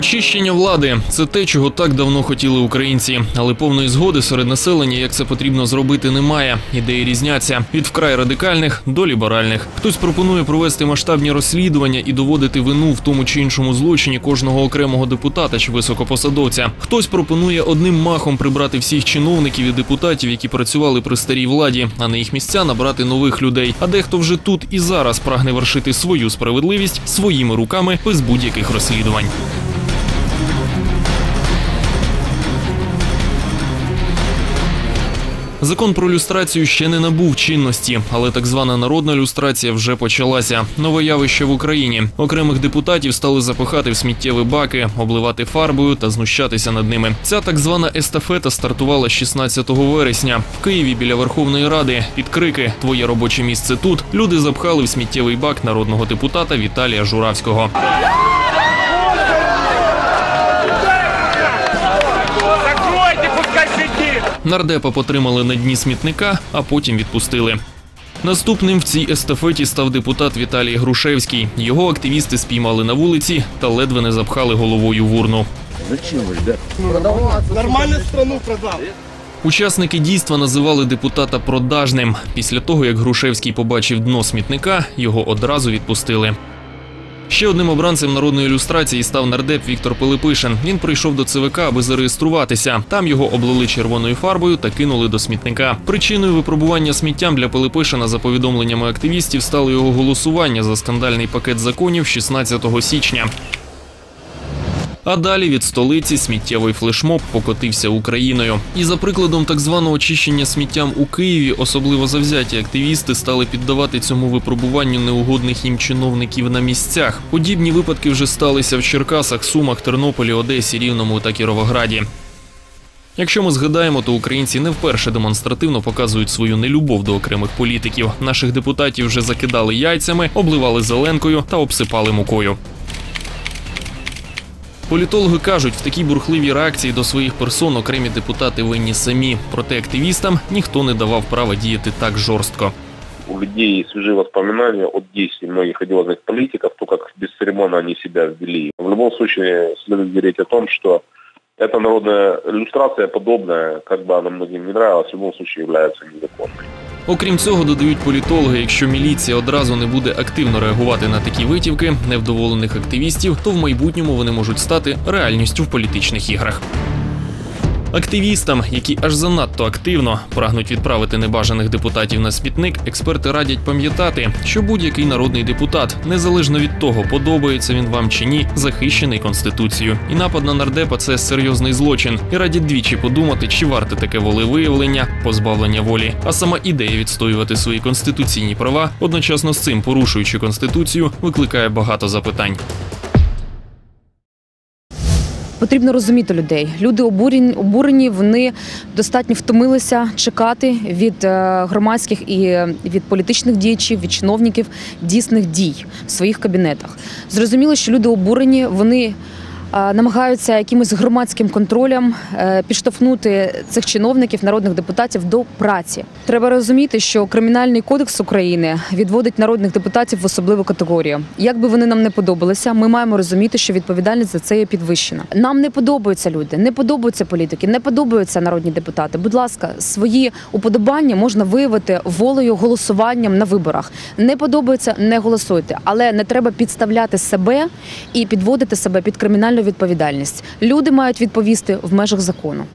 Очищення влади це те, чого так давно хотіли українці, але повної згоди серед населення, як це потрібно зробити, немає. Ідеї різняться від вкрай радикальних до ліберальних. Хтось пропонує провести масштабні розслідування і доводити вину в тому чи іншому злочині кожного окремого депутата чи високопосадовця. Хтось пропонує одним махом прибрати всіх чиновників і депутатів, які працювали при старій владі, а на їх місця набрати нових людей. А дехто вже тут і зараз прагне вершити свою справедливість своїми руками без будь-яких розслідувань. Закон про люстрацію ще не набув чинності, але так звана народна люстрація вже почалася. Нове явище в Україні. Окремих депутатів стали запихати в сміттєві баки, обливати фарбою та знущатися над ними. Ця так звана естафета стартувала 16 вересня. В Києві біля Верховної Ради під крики Твоє робоче місце тут люди запхали в сміттєвий бак народного депутата Віталія Журавського. Нардепа потримали на дні смітника, а потім відпустили. Наступним в цій естафеті став депутат Віталій Грушевський. Його активісти спіймали на вулиці та ледве не запхали головою в урну. Нормально страну продал. Учасники дійства називали депутата продажним. Після того, як Грушевський побачив дно смітника, його одразу відпустили. Ще одним обранцем народної ілюстрації став нардеп Віктор Пилипишин. Він прийшов до ЦВК, аби зареєструватися. Там його облили червоною фарбою та кинули до смітника. Причиною випробування сміттям для Пилипишина, за повідомленнями активістів, стало його голосування за скандальний пакет законів 16 січня. А далі від столиці сміттєвий флешмоб покотився Україною. І за прикладом так званого очищення сміттям у Києві, особливо завзяті активісти стали піддавати цьому випробуванню неугодних їм чиновників на місцях. Подібні випадки вже сталися в Черкасах, Сумах, Тернополі, Одесі, Рівному та Кіровограді. Якщо ми згадаємо, то українці не вперше демонстративно показують свою нелюбов до окремих політиків. Наших депутатів вже закидали яйцями, обливали зеленкою та обсипали мукою. Політологи кажуть, в такій бурхливій реакції до своїх персон окремі депутати винні самі. Проте активістам ніхто не давав права діяти так жорстко. у людей свежие воспоминания от действий многих одиозных политиков, то, как бесцеремонно они себя ввели. В любом случае, следует говорить о том, что эта народная иллюстрация подобная, как бы она многим не нравилась, в любом случае является незаконной. Окрім цього, додають політологи, якщо міліція одразу не буде активно реагувати на такі витівки невдоволених активістів, то в майбутньому вони можуть стати реальністю в політичних іграх. Активістам, які аж занадто активно прагнуть відправити небажаних депутатів на смітник, експерти радять пам'ятати, що будь-який народний депутат, незалежно від того, подобається він вам чи ні, захищений конституцією. І напад на нардепа це серйозний злочин. І радять двічі подумати, чи варте таке волевиявлення, позбавлення волі. А сама ідея відстоювати свої конституційні права, одночасно з цим порушуючи конституцію, викликає багато запитань. Потрібно розуміти людей. Люди обурені, обурені, вони достатньо втомилися чекати від е, громадських і від політичних діячів, від чиновників дійсних дій в своїх кабінетах. Зрозуміло, що люди обурені, вони е, намагаються якимось громадським контролем е, підштовхнути цих чиновників, народних депутатів до праці. Треба розуміти, що кримінальний кодекс України відводить народних депутатів в особливу категорію. Як би вони нам не подобалися, ми маємо розуміти, що відповідальність за це є підвищена. Нам не подобаються люди, не подобаються політики, не подобаються народні депутати. Будь ласка, свої уподобання можна виявити волею голосуванням на виборах. Не подобається, не голосуйте, але не треба підставляти себе і підводити себе під кримінальну відповідальність. Люди мають відповісти в межах закону.